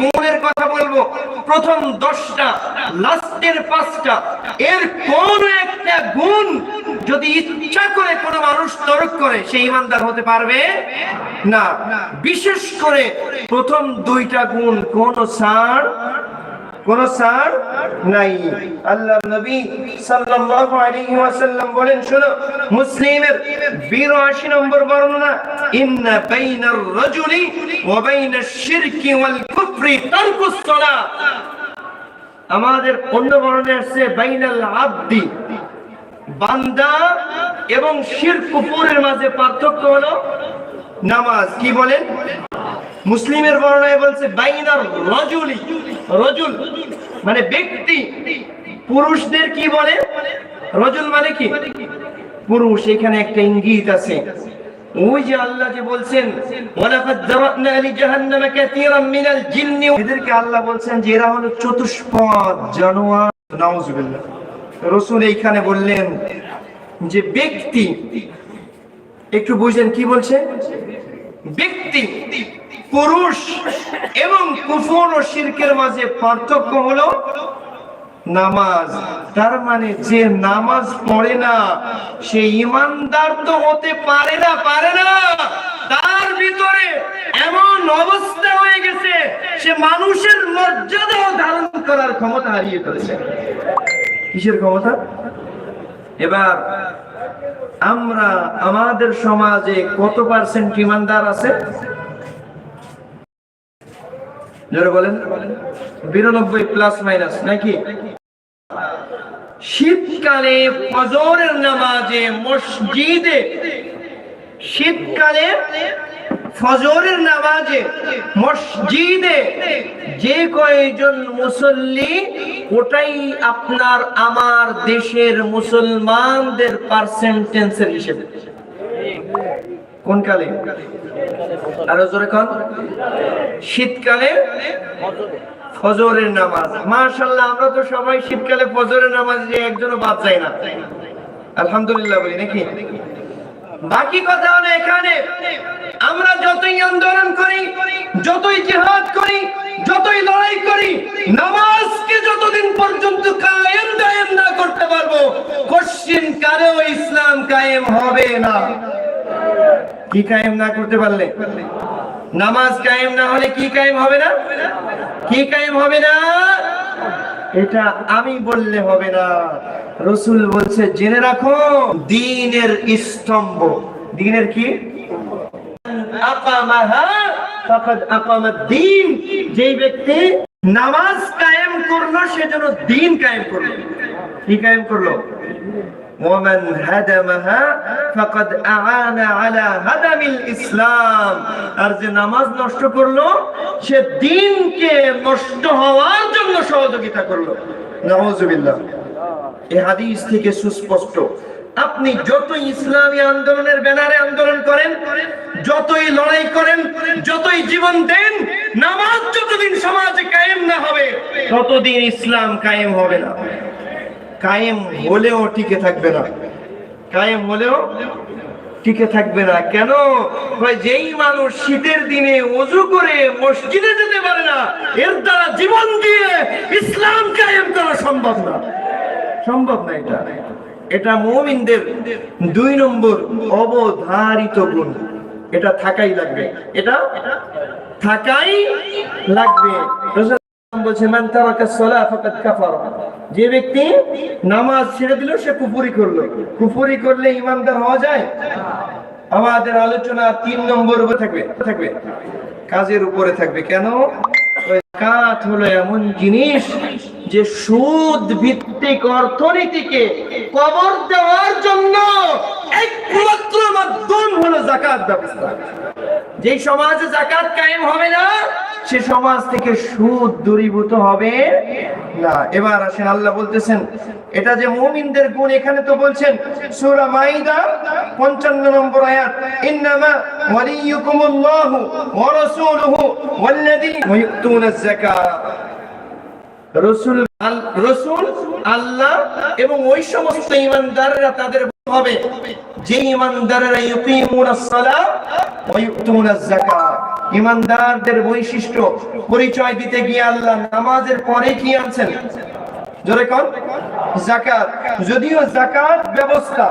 গুণের কথা বলব। প্রথম দশটা, লাস্টের পাঁচটা, এর কোন একটা গুণ যদি ইচ্ছা করে কোনো মানুষ তরক করে সেই ইমানদার হতে পারবে? না। বিশেষ করে প্রথম দুইটা গুণ কোন সার? কোন সার নাই। নবী সাল্লাল্লাহু আলাইহি ওয়াসাল্লাম বলেন মুসলিমের 82 নম্বর বর্ণনা, ইন্না বাইনার রাজুলি ওয়া বাইনাশ শিরকি ওয়াল কুফরি তারকুস সালাত। আমাদের অন্য বর্ণনে আসছে, বাইনাল আবদি। বান্দা এবং শির কুফুরের মাঝে পার্থক্য হলো নামাজ। কি বলেন? মুসলিমের বর্ণনায় বলছে, বাইনার রজুলি। রজুল মানে ব্যক্তি পুরুষদের কি বলে? রজুল মানে কি? পুরুষ, এখানে একটা ইঙ্গিত আছে। ওই যে আল্লাহ যে বলছেন, ওয়ালাকাদ যারানা লিজাহান্নামা কাসীরাম মিনাল জিন্নি এদেরকে আল্লাহ বলছেন যে এরা হলো চতুষ্পদ জানোয়ার। নাউজুবিল্লাহ। রাসূল এইখানে বললেন যে ব্যক্তি, একটু বুঝলেন কি বলছে? ব্যক্তি পুরুষ এবং কুফর ও শিরকের মাঝে পার্থক্য হলো নামাজ। তার মানে যে নামাজ পড়ে না, সে ইমানদার তো হতে পারে না পারে না। তার ভিতরে এমন অবস্থা হয়ে গেছে, সে মানুষের মর্যাদাও ধারণ করার ক্ষমতা হারিয়ে ফেলেছে। কিসের ক্ষমতা? এবার আমরা আমাদের সমাজে কত পার্সেন্ট ইমানদার আছে? জোরে বলেন। বিরানব্বই প্লাস মাইনাস নাকি? শীতকালে ফজরের নামাজে মসজিদে, শীতকালে ফজরের নামাজে মসজিদে যে কয়েকজন মুসল্লি, ওটাই আপনার আমার দেশের মুসলমানদের পার্সেন্টেন্সের হিসেবে। কোন কালে? শীতকালে ফজরের নামাজ। মাশাল্লাহ আমরা তো সবাই শীতকালে ফজরের নামাজ যে একজনও বাদ যায় না। আলহামদুলিল্লাহ বলি, নাকি? বাকি কথা হলো এখানে। আমরা যতই আন্দোলন করি, যতই জিহাদ করি, যতই লড়াই করি, নামাজকে যতদিন পর্যন্ত কায়েম দায়েম না করতে পারব, কোশ্চিন কারেও ইসলাম কায়েম হবে না। কি কায়েম না করতে পারলে? নামাজ কায়েম না হলে কি কায়েম হবে না? কি কায়েম হবে না? এটা আমি বললে হবে না। রসুল বলছে, জেনে রাখো, দিনের স্তম্ভ। দিনের কি? যেই ব্যক্তি নামাজ কায়েম করল সেজন্য দিন কায়েম করল। কি কায়েম করল? ومن هدمها فقد أعان على هدم الإسلام আর যে নামাজ নষ্ট করলো সে দিনকে নষ্ট হওয়ার জন্য সহযোগিতা করলো নাউজুবিল্লাহ এই হাদিস থেকে সুস্পষ্ট আপনি যতই ইসলামী আন্দোলনের ব্যানারে আন্দোলন করেন যতই লড়াই করেন যতই জীবন দেন নামাজ যতদিন সমাজে কায়েম না হবে ততদিন ইসলাম কায়েম হবে না কায়েম হলেও টিকে থাকবে না। কায়েম হলেও টিকে থাকবে না। কেন? যেই মানুষ শীতের দিনে অজু করে মসজিদে যেতে পারে না, এর দ্বারা জীবন দিয়ে ইসলাম কায়েম করা সম্ভব না। সম্ভব না এটা। এটা মুমিনদের দুই নম্বর অবধারিত গুণ। এটা থাকাই লাগবে। এটা থাকাই লাগবে। বলছে, মান তারাকা ফাকাদ কাফারা। যে ব্যক্তি নামাজ ছেড়ে দিল, সে কুফরি করল। কুফরি করলে ইমানদার হওয়া যায়? আমাদের আলোচনা তিন নম্বর থাকবে থাকবে। কাজের উপরে থাকবে। কেন? কাত হলো এমন জিনিস যে সুদ ভিত্তিক অর্থনীতিকে কবর দেওয়ার জন্য একমাত্র মাধ্যম হলো জাকাত ব্যবস্থা। যে সমাজে জাকাত কায়েম হবে না, সে সমাজ থেকে সুদ দূরীভূত হবে না। এবার আসেন আল্লাহ বলতেছেন, এটা যে মুমিনদের গুণ, এখানে তো বলছেন সূরা মাইদা 55 নম্বর আয়াত, ইন্নামা ওয়ালিয়ুকুমুল্লাহু ওয়া রাসূলুহু ওয়াল্লাযীনা ইউতুনাজ যাকাত। রসুল রসুল, আল্লাহ এবং ওই সমস্ত ইমানদাররা তাদের হবে। যে ইমানদাররা ইউকিমুনাস ওয়া যাকাত। ইমানদারদের বৈশিষ্ট্য, পরিচয় দিতে গিয়ে আল্লাহ নামাজের পরে কি আনছেন? জোরে জাকাত যদিও জাকাত ব্যবস্থা